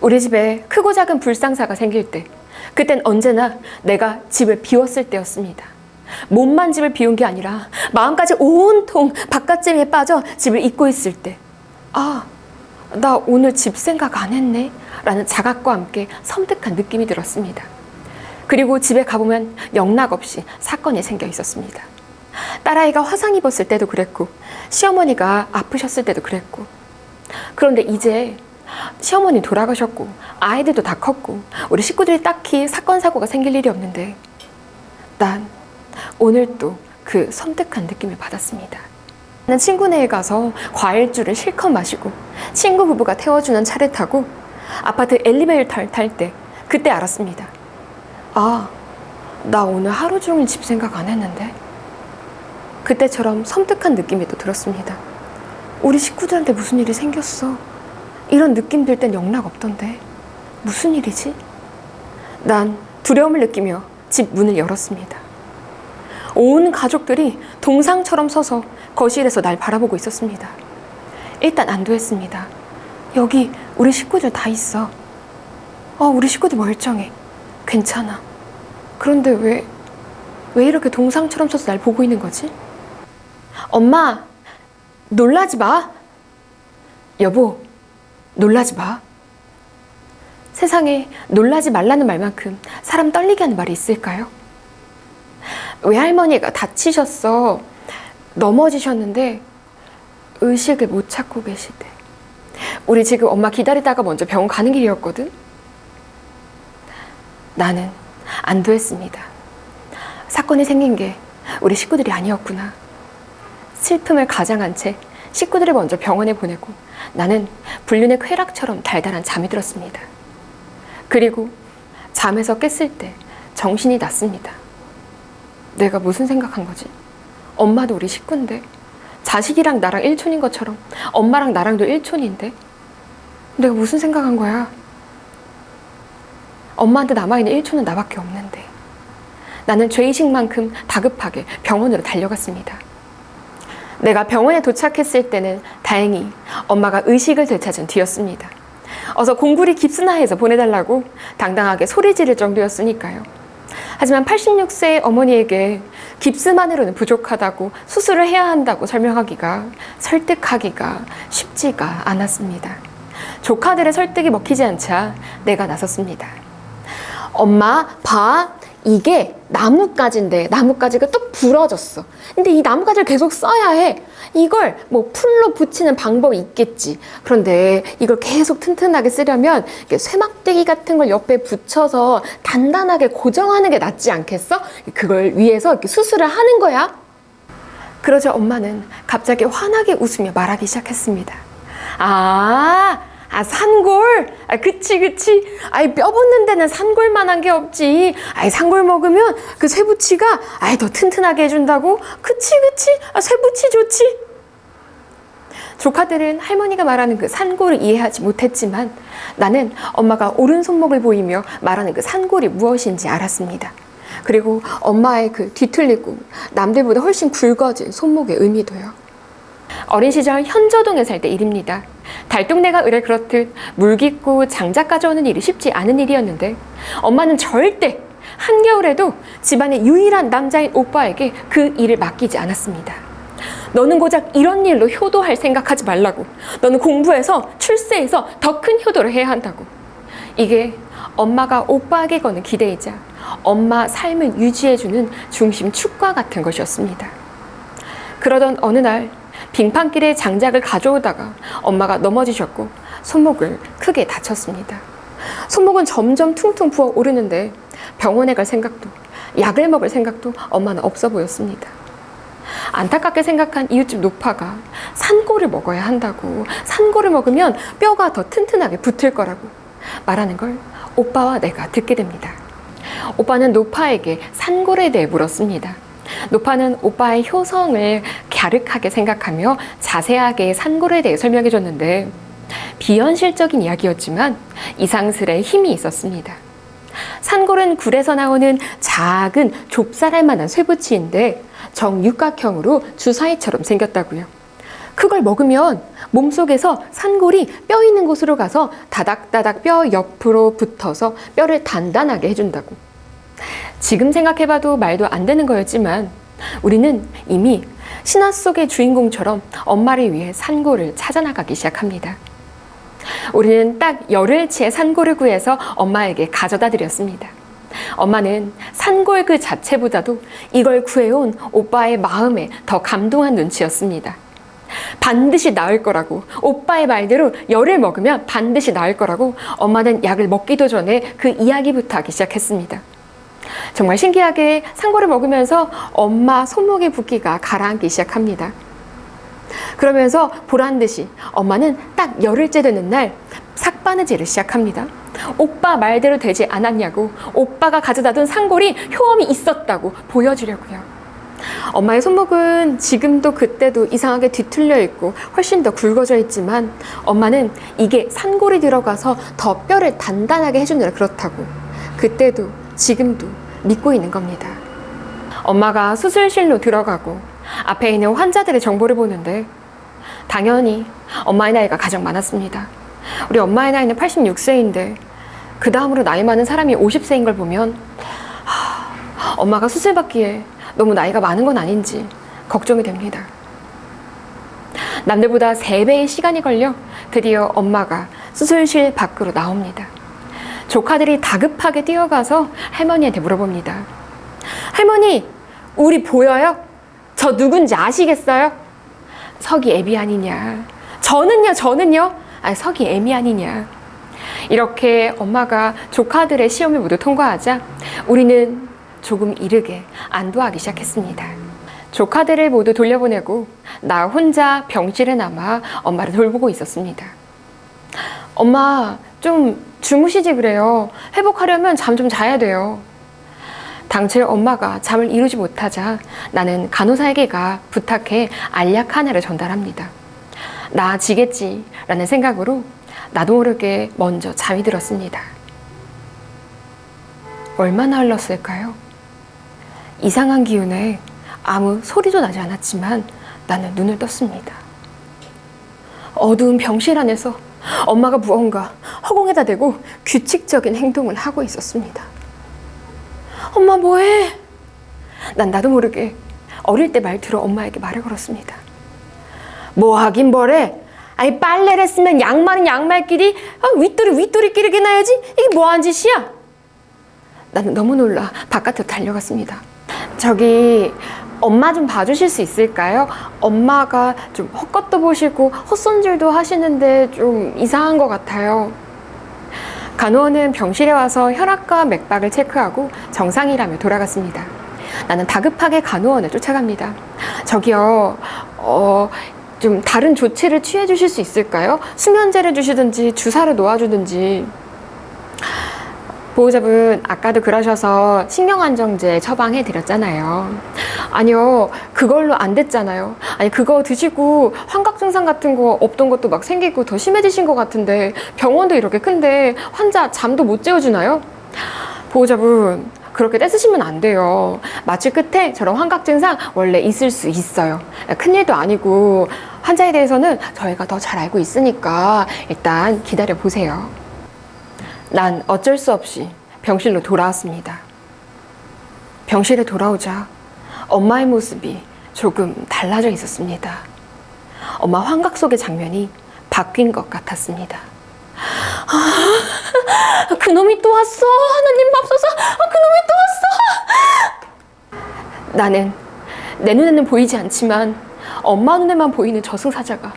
우리 집에 크고 작은 불상사가 생길 때, 그땐 언제나 내가 집을 비웠을 때였습니다. 몸만 집을 비운 게 아니라 마음까지 온통 바깥재미에 빠져 집을 잊고 있을 때, 아, 나 오늘 집 생각 안 했네? 라는 자각과 함께 섬뜩한 느낌이 들었습니다. 그리고 집에 가보면 영락 없이 사건이 생겨 있었습니다. 딸아이가 화상 입었을 때도 그랬고, 시어머니가 아프셨을 때도 그랬고, 그런데 이제 시어머니 돌아가셨고 아이들도 다 컸고 우리 식구들이 딱히 사건 사고가 생길 일이 없는데 난 오늘 또 그 섬뜩한 느낌을 받았습니다. 나는 친구네에 가서 과일주를 실컷 마시고 친구 부부가 태워주는 차를 타고 아파트 엘리베이터를 탈 때 그때 알았습니다. 아, 나 오늘 하루 종일 집 생각 안 했는데 그때처럼 섬뜩한 느낌이 또 들었습니다. 우리 식구들한테 무슨 일이 생겼어. 이런 느낌 들 땐 영락 없던데. 무슨 일이지? 난 두려움을 느끼며 집 문을 열었습니다. 온 가족들이 동상처럼 서서 거실에서 날 바라보고 있었습니다. 일단 안도했습니다. 여기 우리 식구들 다 있어. 어, 우리 식구들 멀쩡해. 괜찮아. 그런데 왜, 왜 이렇게 동상처럼 서서 날 보고 있는 거지? 엄마, 놀라지 마. 여보, 놀라지 마. 세상에 놀라지 말라는 말만큼 사람 떨리게 하는 말이 있을까요? 외할머니가 다치셨어. 넘어지셨는데 의식을 못 찾고 계시대. 우리 지금 엄마 기다리다가 먼저 병원 가는 길이었거든. 나는 안도했습니다. 사건이 생긴 게 우리 식구들이 아니었구나. 슬픔을 가장한 채 식구들을 먼저 병원에 보내고 나는 불륜의 쾌락처럼 달달한 잠이 들었습니다. 그리고 잠에서 깼을 때 정신이 났습니다. 내가 무슨 생각한 거지? 엄마도 우리 식구인데 자식이랑 나랑 일촌인 것처럼 엄마랑 나랑도 일촌인데 내가 무슨 생각한 거야? 엄마한테 남아있는 일촌은 나밖에 없는데 나는 죄의식만큼 다급하게 병원으로 달려갔습니다. 내가 병원에 도착했을 때는 다행히 엄마가 의식을 되찾은 뒤였습니다. 어서 공구리 깁스나해서 보내달라고 당당하게 소리 지를 정도였으니까요. 하지만 86세의 어머니에게 깁스만으로는 부족하다고 수술을 해야 한다고 설명하기가 설득하기가 쉽지가 않았습니다. 조카들의 설득이 먹히지 않자 내가 나섰습니다. 엄마, 봐. 이게 나뭇가지인데 나뭇가지가 뚝 부러졌어. 근데 이 나뭇가지를 계속 써야 해. 이걸 뭐 풀로 붙이는 방법이 있겠지. 그런데 이걸 계속 튼튼하게 쓰려면 쇠막대기 같은 걸 옆에 붙여서 단단하게 고정하는 게 낫지 않겠어? 그걸 위해서 이렇게 수술을 하는 거야. 그러자 엄마는 갑자기 환하게 웃으며 말하기 시작했습니다. 아, 아, 산골? 아, 그치, 그치. 아이, 뼈 붙는 데는 산골만한 게 없지. 아이, 산골 먹으면 그 쇠붙이가, 아이, 더 튼튼하게 해준다고? 그치, 그치. 아, 쇠붙이 좋지. 조카들은 할머니가 말하는 그 산골을 이해하지 못했지만 나는 엄마가 오른손목을 보이며 말하는 그 산골이 무엇인지 알았습니다. 그리고 엄마의 그 뒤틀리고 남들보다 훨씬 굵어진 손목의 의미도요. 어린 시절 현저동에 살 때 일입니다. 달동네가 의뢰 그렇듯 물 깊고 장작 가져오는 일이 쉽지 않은 일이었는데 엄마는 절대 한겨울에도 집안의 유일한 남자인 오빠에게 그 일을 맡기지 않았습니다. 너는 고작 이런 일로 효도할 생각하지 말라고. 너는 공부해서 출세해서 더 큰 효도를 해야 한다고. 이게 엄마가 오빠에게 거는 기대이자 엄마 삶을 유지해주는 중심 축과 같은 것이었습니다. 그러던 어느 날 빙판길에 장작을 가져오다가 엄마가 넘어지셨고 손목을 크게 다쳤습니다. 손목은 점점 퉁퉁 부어 오르는데 병원에 갈 생각도 약을 먹을 생각도 엄마는 없어 보였습니다. 안타깝게 생각한 이웃집 노파가 산골을 먹어야 한다고 산골을 먹으면 뼈가 더 튼튼하게 붙을 거라고 말하는 걸 오빠와 내가 듣게 됩니다. 오빠는 노파에게 산골에 대해 물었습니다. 노파는 오빠의 효성을 갸륵하게 생각하며 자세하게 산골에 대해 설명해 줬는데 비현실적인 이야기였지만 이상스레 힘이 있었습니다. 산골은 굴에서 나오는 작은 좁쌀할 만한 쇠붙이인데 정육각형으로 주사위처럼 생겼다고요. 그걸 먹으면 몸속에서 산골이 뼈 있는 곳으로 가서 다닥다닥 뼈 옆으로 붙어서 뼈를 단단하게 해준다고. 지금 생각해봐도 말도 안 되는 거였지만 우리는 이미 신화 속의 주인공처럼 엄마를 위해 산골을 찾아나가기 시작합니다. 우리는 딱 열흘치의 산골을 구해서 엄마에게 가져다 드렸습니다. 엄마는 산골 그 자체보다도 이걸 구해온 오빠의 마음에 더 감동한 눈치였습니다. 반드시 나을 거라고 오빠의 말대로 열을 먹으면 반드시 나을 거라고 엄마는 약을 먹기도 전에 그 이야기부터 하기 시작했습니다. 정말 신기하게 산골을 먹으면서 엄마 손목의 붓기가 가라앉기 시작합니다. 그러면서 보란 듯이 엄마는 딱 열흘째 되는 날 삭바느질을 시작합니다. 오빠 말대로 되지 않았냐고 오빠가 가져다 둔 산골이 효험이 있었다고 보여주려고요. 엄마의 손목은 지금도 그때도 이상하게 뒤틀려 있고 훨씬 더 굵어져 있지만 엄마는 이게 산골이 들어가서 더 뼈를 단단하게 해주느라 그렇다고 그때도 지금도 믿고 있는 겁니다. 엄마가 수술실로 들어가고 앞에 있는 환자들의 정보를 보는데 당연히 엄마의 나이가 가장 많았습니다. 우리 엄마의 나이는 86세인데 그 다음으로 나이 많은 사람이 50세인 걸 보면 하, 엄마가 수술 받기에 너무 나이가 많은 건 아닌지 걱정이 됩니다. 남들보다 3배의 시간이 걸려 드디어 엄마가 수술실 밖으로 나옵니다. 조카들이 다급하게 뛰어가서 할머니한테 물어봅니다. 할머니, 우리 보여요? 저 누군지 아시겠어요? 석이 애비 아니냐? 저는요, 저는요? 아, 석이 애미 아니냐? 이렇게 엄마가 조카들의 시험을 모두 통과하자 우리는 조금 이르게 안도하기 시작했습니다. 조카들을 모두 돌려보내고 나 혼자 병실에 남아 엄마를 돌보고 있었습니다. 엄마, 좀 주무시지 그래요. 회복하려면 잠 좀 자야 돼요. 당칠 엄마가 잠을 이루지 못하자 나는 간호사에게 가 부탁해 알약 하나를 전달합니다. 나아지겠지 라는 생각으로 나도 모르게 먼저 잠이 들었습니다. 얼마나 흘렀을까요? 이상한 기운에 아무 소리도 나지 않았지만 나는 눈을 떴습니다. 어두운 병실 안에서 엄마가 무언가 허공에다 대고 규칙적인 행동을 하고 있었습니다. 엄마 뭐해? 난 나도 모르게 어릴 때 말투로 엄마에게 말을 걸었습니다. 뭐 하긴 뭐래? 아니 빨래를 했으면 양말은 양말끼리 아, 윗돌이 윗돌이끼리 개놔야지 이게 뭐한 짓이야? 나는 너무 놀라 바깥으로 달려갔습니다. 저기 엄마 좀 봐주실 수 있을까요? 엄마가 좀 헛것도 보시고 헛손질도 하시는데 좀 이상한 것 같아요. 간호원은 병실에 와서 혈압과 맥박을 체크하고 정상이라며 돌아갔습니다. 나는 다급하게 간호원을 쫓아갑니다. 저기요, 어, 좀 다른 조치를 취해 주실 수 있을까요? 수면제를 주시든지 주사를 놓아주든지. 보호자분 아까도 그러셔서 신경안정제 처방해 드렸잖아요. 아니요, 그걸로 안 됐잖아요. 아니 그거 드시고 환각 증상 같은 거 없던 것도 막 생기고 더 심해지신 것 같은데 병원도 이렇게 큰데 환자 잠도 못 재워주나요? 보호자분 그렇게 떼쓰시면 안 돼요. 마취 끝에 저런 환각 증상 원래 있을 수 있어요. 큰일도 아니고 환자에 대해서는 저희가 더 잘 알고 있으니까 일단 기다려 보세요. 난 어쩔 수 없이 병실로 돌아왔습니다. 병실에 돌아오자 엄마의 모습이 조금 달라져 있었습니다. 엄마 환각 속의 장면이 바뀐 것 같았습니다. 아, 그놈이 또 왔어. 하나님 맙소서. 아, 그놈이 또 왔어. 나는 내 눈에는 보이지 않지만 엄마 눈에만 보이는 저승사자가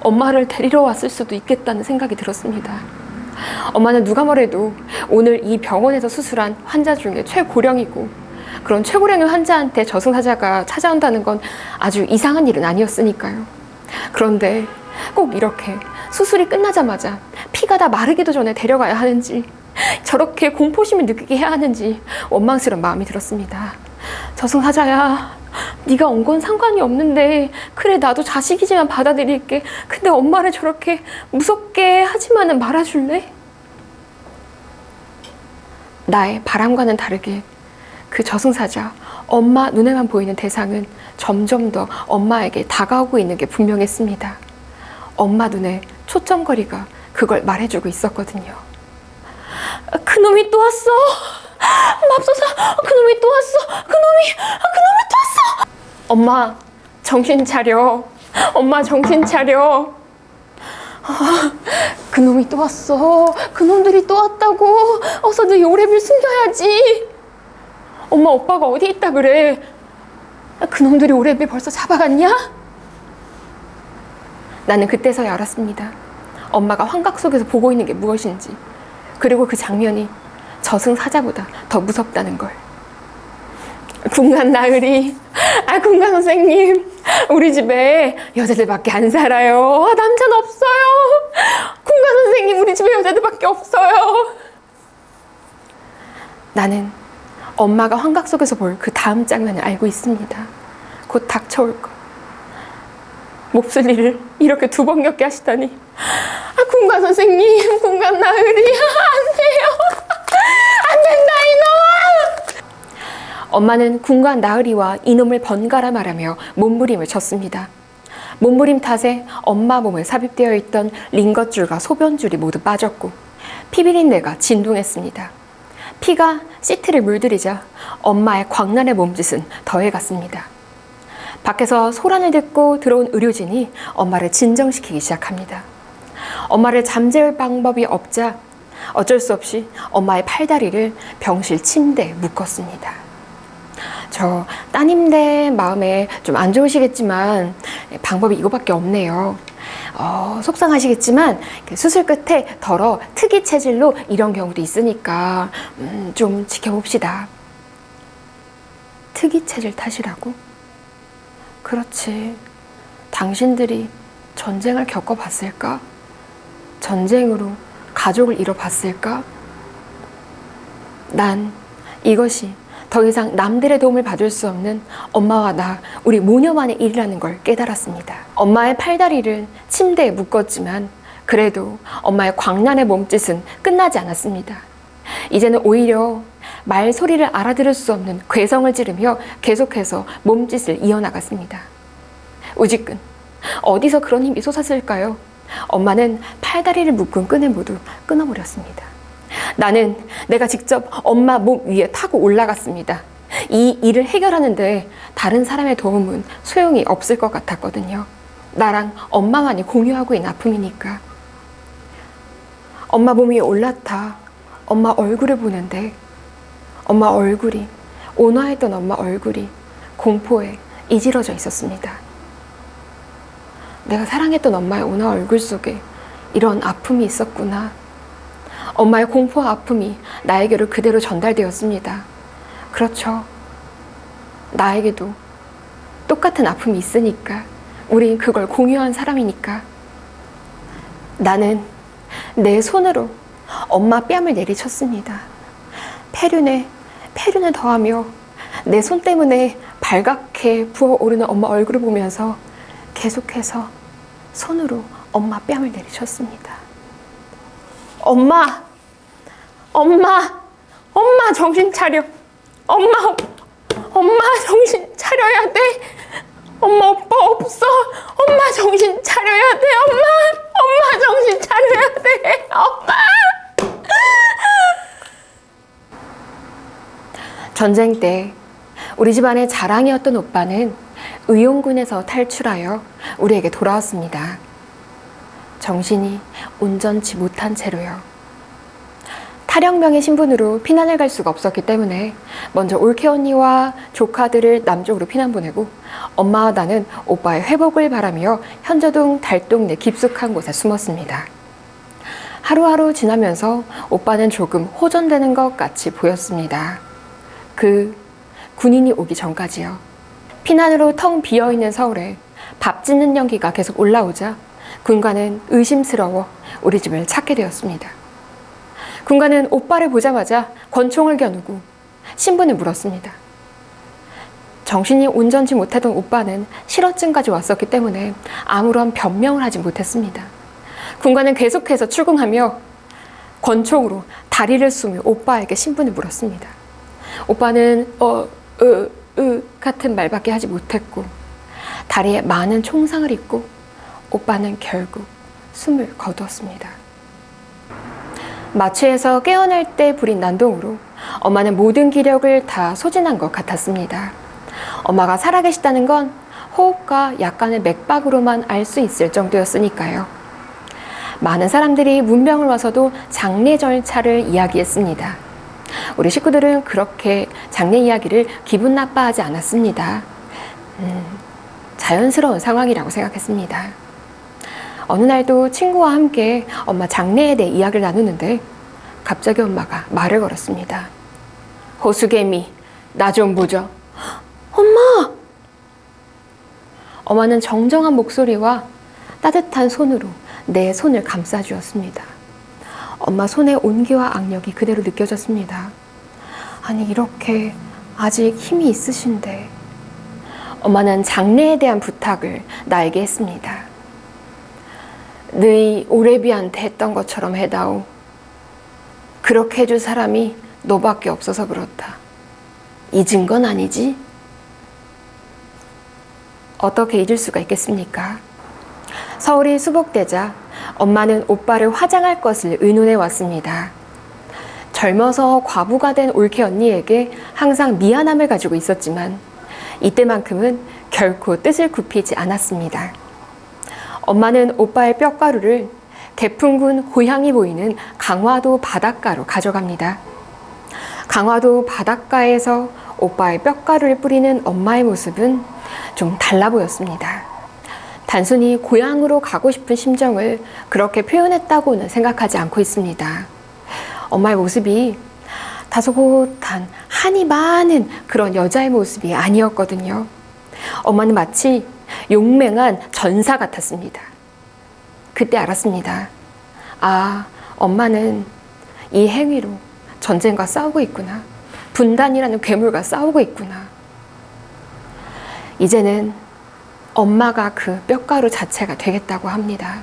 엄마를 데리러 왔을 수도 있겠다는 생각이 들었습니다. 엄마는 누가 뭐래도 오늘 이 병원에서 수술한 환자 중에 최고령이고 그런 최고령의 환자한테 저승사자가 찾아온다는 건 아주 이상한 일은 아니었으니까요. 그런데 꼭 이렇게 수술이 끝나자마자 피가 다 마르기도 전에 데려가야 하는지 저렇게 공포심을 느끼게 해야 하는지 원망스러운 마음이 들었습니다. 저승사자야, 네가 온 건 상관이 없는데 그래 나도 자식이지만 받아들일게. 근데 엄마를 저렇게 무섭게 하지만은 말아줄래? 나의 바람과는 다르게 그 저승사자 엄마 눈에만 보이는 대상은 점점 더 엄마에게 다가오고 있는 게 분명했습니다. 엄마 눈에 초점거리가 그걸 말해주고 있었거든요. 그놈이 또 왔어. 맙소사, 그놈이 또 왔어. 그놈이, 그놈이 또 왔어. 엄마, 정신 차려. 엄마, 정신 차려. 아, 그놈이 또 왔어. 그놈들이 또 왔다고. 어서 너 요랩을 숨겨야지. 엄마, 오빠가 어디 있다 그래. 아, 그놈들이 오래비 벌써 잡아갔냐? 나는 그때서야 알았습니다. 엄마가 환각 속에서 보고 있는 게 무엇인지, 그리고 그 장면이 저승 사자보다 더 무섭다는 걸. 군간 나으리, 아 군간 선생님, 우리 집에 여자들밖에 안 살아요. 아, 남자는 없어요. 군간 선생님, 우리 집에 여자들밖에 없어요. 나는 엄마가 환각 속에서 볼 그 다음 장면을 알고 있습니다. 곧 닥쳐올 것. 몹쓸 일을 이렇게 두 번 겪게 하시다니. 아, 군관 선생님, 군관 나으리, 안 돼요. 안 된다, 이놈! 엄마는 군관 나으리와 이놈을 번갈아 말하며 몸부림을 쳤습니다. 몸부림 탓에 엄마 몸에 삽입되어 있던 링거줄과 소변줄이 모두 빠졌고 피비린내가 진동했습니다. 피가 시트를 물들이자 엄마의 광란의 몸짓은 더해갔습니다. 밖에서 소란을 듣고 들어온 의료진이 엄마를 진정시키기 시작합니다. 엄마를 잠재울 방법이 없자 어쩔 수 없이 엄마의 팔다리를 병실 침대에 묶었습니다. 저 따님네 마음에 좀 안 좋으시겠지만 방법이 이거밖에 없네요. 어, 속상하시겠지만 그 수술 끝에 덜어 특이 체질로 이런 경우도 있으니까 음, 좀 지켜봅시다. 특이 체질 탓이라고? 그렇지. 당신들이 전쟁을 겪어봤을까? 전쟁으로 가족을 잃어봤을까? 난 이것이 더 이상 남들의 도움을 받을 수 없는 엄마와 나, 우리 모녀만의 일이라는 걸 깨달았습니다. 엄마의 팔다리를 침대에 묶었지만 그래도 엄마의 광란의 몸짓은 끝나지 않았습니다. 이제는 오히려 말소리를 알아들을 수 없는 괴성을 지르며 계속해서 몸짓을 이어나갔습니다. 우지끈, 어디서 그런 힘이 솟았을까요? 엄마는 팔다리를 묶은 끈을 모두 끊어버렸습니다. 나는 내가 직접 엄마 몸 위에 타고 올라갔습니다. 이 일을 해결하는데 다른 사람의 도움은 소용이 없을 것 같았거든요. 나랑 엄마만이 공유하고 있는 아픔이니까. 엄마 몸 위에 올라타 엄마 얼굴을 보는데 엄마 얼굴이 온화했던 엄마 얼굴이 공포에 이지러져 있었습니다. 내가 사랑했던 엄마의 온화 얼굴 속에 이런 아픔이 있었구나. 엄마의 공포와 아픔이 나에게로 그대로 전달되었습니다. 그렇죠. 나에게도 똑같은 아픔이 있으니까. 우린 그걸 공유한 사람이니까. 나는 내 손으로 엄마 뺨을 내리쳤습니다. 폐륜에 폐륜을 더하며 내 손 때문에 발갛게 부어오르는 엄마 얼굴을 보면서 계속해서 손으로 엄마 뺨을 내리쳤습니다. 엄마, 엄마, 엄마 정신 차려. 엄마, 엄마 정신 차려야 돼. 엄마 오빠 없어. 엄마 정신 차려야 돼. 엄마, 엄마 정신 차려야 돼. 엄마. 전쟁 때 우리 집안의 자랑이었던 오빠는 의용군에서 탈출하여 우리에게 돌아왔습니다. 정신이 온전치 못한 채로요. 탈영명의 신분으로 피난을 갈 수가 없었기 때문에 먼저 올케 언니와 조카들을 남쪽으로 피난 보내고 엄마와 나는 오빠의 회복을 바라며 현저동 달동네 깊숙한 곳에 숨었습니다. 하루하루 지나면서 오빠는 조금 호전되는 것 같이 보였습니다. 그 군인이 오기 전까지요. 피난으로 텅 비어 있는 서울에 밥 짓는 연기가 계속 올라오자 군관은 의심스러워 우리 집을 찾게 되었습니다. 군관은 오빠를 보자마자 권총을 겨누고 신분을 물었습니다. 정신이 온전치 못하던 오빠는 실어증까지 왔었기 때문에 아무런 변명을 하지 못했습니다. 군관은 계속해서 출궁하며 권총으로 다리를 쏘며 오빠에게 신분을 물었습니다. 오빠는 어, 으, 으 같은 말밖에 하지 못했고 다리에 많은 총상을 입고 오빠는 결국 숨을 거두었습니다. 마취에서 깨어날 때 부린 난동으로 엄마는 모든 기력을 다 소진한 것 같았습니다. 엄마가 살아계시다는 건 호흡과 약간의 맥박으로만 알 수 있을 정도였으니까요. 많은 사람들이 문병을 와서도 장례 절차를 이야기했습니다. 우리 식구들은 그렇게 장례 이야기를 기분 나빠하지 않았습니다. 음, 자연스러운 상황이라고 생각했습니다. 어느 날도 친구와 함께 엄마 장례에 대해 이야기를 나누는데 갑자기 엄마가 말을 걸었습니다. 호수개미, 나 좀 보죠. 엄마! 엄마는 정정한 목소리와 따뜻한 손으로 내 손을 감싸주었습니다. 엄마 손의 온기와 악력이 그대로 느껴졌습니다. 아니, 이렇게 아직 힘이 있으신데. 엄마는 장례에 대한 부탁을 나에게 했습니다. 너희 오래비한테 했던 것처럼 해다오. 그렇게 해줄 사람이 너밖에 없어서 그렇다. 잊은 건 아니지? 어떻게 잊을 수가 있겠습니까? 서울이 수복되자 엄마는 오빠를 화장할 것을 의논해 왔습니다. 젊어서 과부가 된 올케 언니에게 항상 미안함을 가지고 있었지만 이때만큼은 결코 뜻을 굽히지 않았습니다. 엄마는 오빠의 뼈가루를 개풍군 고향이 보이는 강화도 바닷가로 가져갑니다. 강화도 바닷가에서 오빠의 뼈가루를 뿌리는 엄마의 모습은 좀 달라 보였습니다. 단순히 고향으로 가고 싶은 심정을 그렇게 표현했다고는 생각하지 않고 있습니다. 엄마의 모습이 다소곳한 한이 많은 그런 여자의 모습이 아니었거든요. 엄마는 마치 용맹한 전사 같았습니다. 그때 알았습니다. 아, 엄마는 이 행위로 전쟁과 싸우고 있구나. 분단이라는 괴물과 싸우고 있구나. 이제는 엄마가 그 뼈가루 자체가 되겠다고 합니다.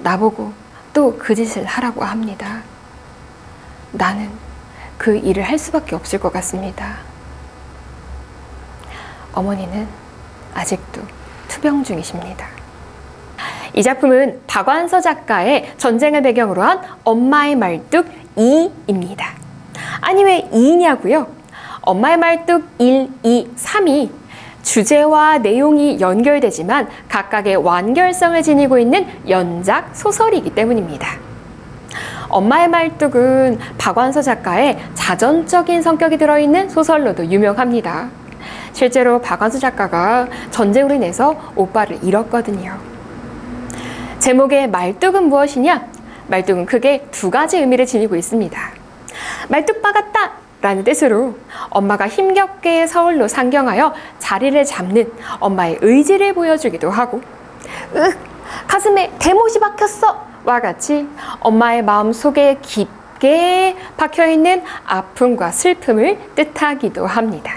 나보고 또 그 짓을 하라고 합니다. 나는 그 일을 할 수밖에 없을 것 같습니다. 어머니는 아직도 투병 중이십니다. 이 작품은 박완서 작가의 전쟁을 배경으로 한 엄마의 말뚝 2입니다. 아니 왜 2냐고요? 엄마의 말뚝 1, 2, 3이 주제와 내용이 연결되지만 각각의 완결성을 지니고 있는 연작 소설이기 때문입니다. 엄마의 말뚝은 박완서 작가의 자전적인 성격이 들어있는 소설로도 유명합니다. 실제로 박완서 작가가 전쟁으로 인해서 오빠를 잃었거든요. 제목의 말뚝은 무엇이냐? 말뚝은 크게 두 가지 의미를 지니고 있습니다. 말뚝 박았다! 라는 뜻으로 엄마가 힘겹게 서울로 상경하여 자리를 잡는 엄마의 의지를 보여주기도 하고, 으, 가슴에 대못이 박혔어! 와 같이 엄마의 마음 속에 깊게 박혀 있는 아픔과 슬픔을 뜻하기도 합니다.